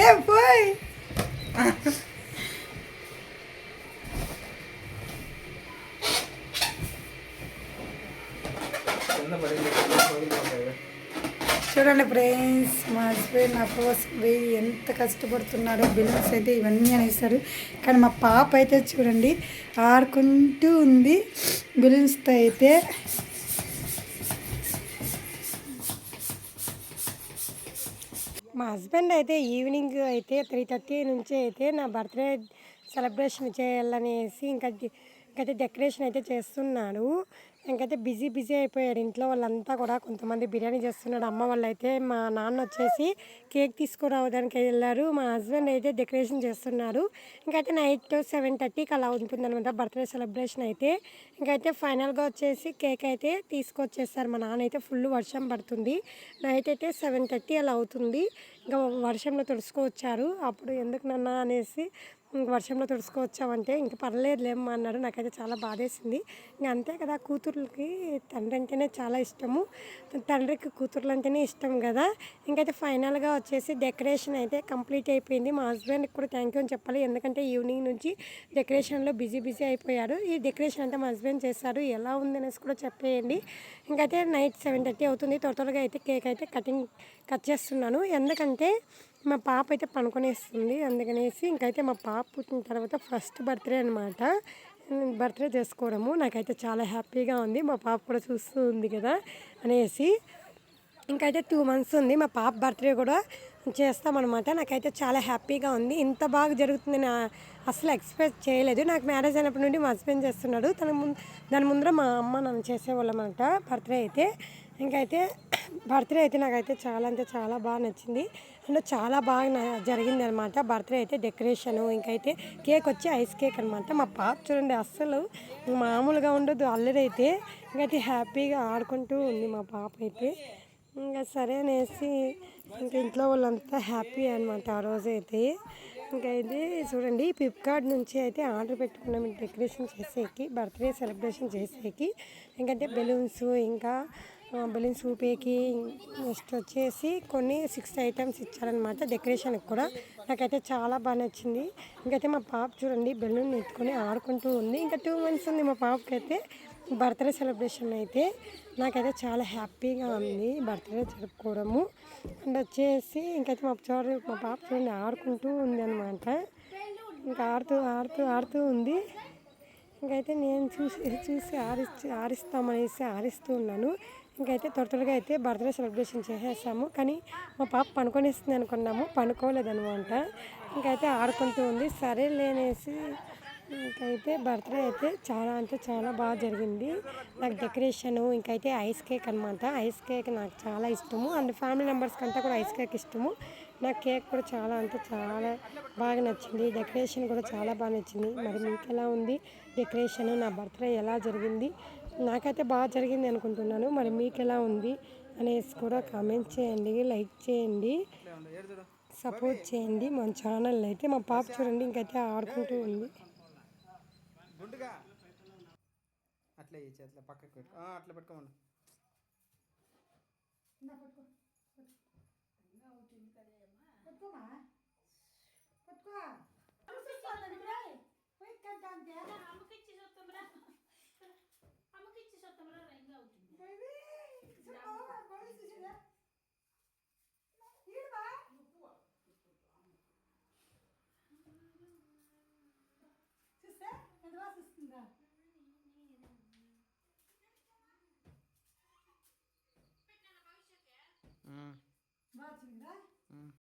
ఏ పోయ్ చూడండి ఫ్రెండ్స్ మా హస్బెండ్ నా కోసం పోయి ఎంత కష్టపడుతున్నాడో బిల్లుస్ అయితే ఇవన్నీ అనేసారు. కానీ మా పాప అయితే చూడండి ఆడుకుంటూ ఉంది. బిల్లుస్తో అయితే మా హస్బెండ్ అయితే ఈవినింగ్ అయితే త్రీ థర్టీ నుంచి అయితే నా బర్త్డే సెలబ్రేషన్ చేయాలనేసి ఇంకా డి- ఇంకైతే డెకరేషన్ అయితే చేస్తున్నాడు. ఇంకైతే బిజీ బిజీ అయిపోయాడు. ఇంట్లో వాళ్ళంతా కూడా కొంతమంది బిర్యానీ చేస్తున్నాడు. అమ్మ వాళ్ళు అయితే మా నాన్న వచ్చేసి కేక్ తీసుకురావడానికి వెళ్ళారు. మా హస్బెండ్ అయితే డెకరేషన్ చేస్తున్నారు. ఇంకైతే నైట్ సెవెన్ థర్టీకి అలా ఉంటుందన్నమాట బర్త్డే సెలబ్రేషన్ అయితే. ఇంకైతే ఫైనల్గా వచ్చేసి కేక్ అయితే తీసుకొచ్చేస్తారు. మా నాన్న అయితే ఫుల్ వర్షం పడుతుంది. నైట్ అయితే సెవెన్ థర్టీ అలా అవుతుంది. ఇంకా వర్షంలో తుడుచుకొచ్చారు అప్పుడు ఎందుకు నాన్న అనేసి ఇంక వర్షంలో తుడుచుకోవచ్చామంటే ఇంక పర్లేదులేమ్మా అన్నాడు. నాకైతే చాలా బాధేసింది. ఇంక అంతే కదా కూతుర్లకి తండ్రి అంటేనే చాలా ఇష్టము. తండ్రికి కూతుర్లు అంటేనే ఇష్టం కదా. ఇంకైతే ఫైనల్గా వచ్చేసి డెకరేషన్ అయితే కంప్లీట్ అయిపోయింది. మా హస్బెండ్కి కూడా థ్యాంక్ యూ అని చెప్పాలి. ఎందుకంటే ఈవినింగ్ నుంచి డెకరేషన్లో బిజీ బిజీ అయిపోయాడు ఈ డెకరేషన్ అంతా మా హస్బెండ్ చేశారు. ఎలా ఉంది అనేసి కూడా చెప్పేయండి. ఇంకైతే నైట్ సెవెన్ థర్టీ అవుతుంది. త్వర త్వరగా అయితే కేక్ అయితే కటింగ్ కట్ చేస్తున్నాను. ఎందుకంటే మా పాప అయితే పనుకొనేస్తుంది. అందుకనేసి ఇంకైతే మా పాప పుట్టిన తర్వాత ఫస్ట్ బర్త్డే అనమాట బర్త్డే చేసుకోవడము. నాకైతే చాలా హ్యాపీగా ఉంది. మా పాప కూడా చూస్తూ ఉంది కదా అనేసి ఇంకైతే టూ మంత్స్ ఉంది. మా పాప బర్త్డే కూడా చేస్తామన్నమాట. నాకైతే చాలా హ్యాపీగా ఉంది. ఇంత బాగా జరుగుతుంది నా అసలు ఎక్స్పెక్ట్ చేయలేదు. నాకు మ్యారేజ్ అయినప్పటి నుండి మా హస్బెండ్ చేస్తున్నాడు. తన ముందు దాని ముందర మా అమ్మ నన్ను చేసేవాళ్ళం అనమాట బర్త్డే అయితే. ఇంకైతే బర్త్డే అయితే నాకైతే చాలా అంటే చాలా బాగా నచ్చింది. అండ్ చాలా బాగా జరిగింది అనమాట బర్త్డే అయితే డెకరేషన్ ఇంకైతే కేక్ వచ్చి ఐస్ కేక్ అనమాట మా పాప చూడండి అస్సలు మామూలుగా ఉండదు అల్లరైతే ఇంకైతే హ్యాపీగా ఆడుకుంటూ ఉంది మా పాప అయితే. ఇంకా సరే అనేసి ఇంకా ఇంట్లో వాళ్ళంతా హ్యాపీ అనమాట ఆ రోజు అయితే. ఇంకా అయితే చూడండి ఫ్లిప్కార్ట్ నుంచి అయితే ఆర్డర్ పెట్టుకున్నాం డెకరేషన్ చేసేకి బర్త్డే సెలబ్రేషన్ చేసేకి. ఇంకంటే బెలూన్స్ ఇంకా బెలూన్స్ ఊపేకి నెక్స్ట్ వచ్చేసి కొన్ని సిక్స్ ఐటమ్స్ ఇచ్చారనమాట డెకరేషన్కి కూడా. నాకైతే చాలా బాగా నచ్చింది. ఇంకైతే మా పాప చూడండి బెలూన్ ఎత్తుకొని ఆడుకుంటూ ఉంది. ఇంకా టూ మంత్స్ ఉంది మా పాపకి అయితే బర్త్డే సెలబ్రేషన్ అయితే నాకైతే చాలా హ్యాపీగా ఉంది బర్త్డే జరుపుకోవడము. అండ్ వచ్చేసి ఇంకైతే మా చూడ మా పాప చూడండి ఆడుకుంటూ ఉంది అనమాట ఇంకా ఆడుతూ ఆడుతూ ఆడుతూ ఉంది. ఇంకైతే నేను చూసి చూసి ఆరిస్తూ ఆరిస్తామనేసి ఆరిస్తూ ఉన్నాను. ఇంకైతే త్వర త్వరగా అయితే బర్త్డే సెలబ్రేషన్ చేసేసాము. కానీ మా పాప పనుకొనేస్తుంది అనుకున్నాము. పనుకోలేదనమాట ఇంకైతే ఆడుకుంటూ ఉంది. సరే లేనేసి ఇంకైతే బర్త్డే అయితే చాలా అంటే చాలా బాగా జరిగింది. నాకు డెకరేషన్ ఇంకైతే ఐస్ కేక్ అనమాట ఐస్ కేక్ నాకు చాలా ఇష్టము. అండ్ ఫ్యామిలీ మెంబర్స్ కంటే కూడా ఐస్ కేక్ ఇష్టము. నాకు కేక్ కూడా చాలా అంటే చాలా బాగా నచ్చింది. డెకరేషన్ కూడా చాలా బాగా నచ్చింది. మరి మీకు ఎలా ఉంది డెకరేషన్? నా బర్త్డే ఎలా జరిగింది? నాకైతే బాగా జరిగింది అనుకుంటున్నాను. మరి మీకు ఎలా ఉంది అనేసి కూడా కామెంట్ చేయండి లైక్ చేయండి సపోర్ట్ చేయండి. మన ఛానల్ అయితే మా పాప చూడండి ఇంకైతే ఆడుకుంటూ ఉంది. గుండుగా అట్లా ఈ చేతిలో పక్కకి పెట్టు ఆ, అట్లా పెట్టుకోమను. అమ్మకిచ్చి ఉమ్. బాగా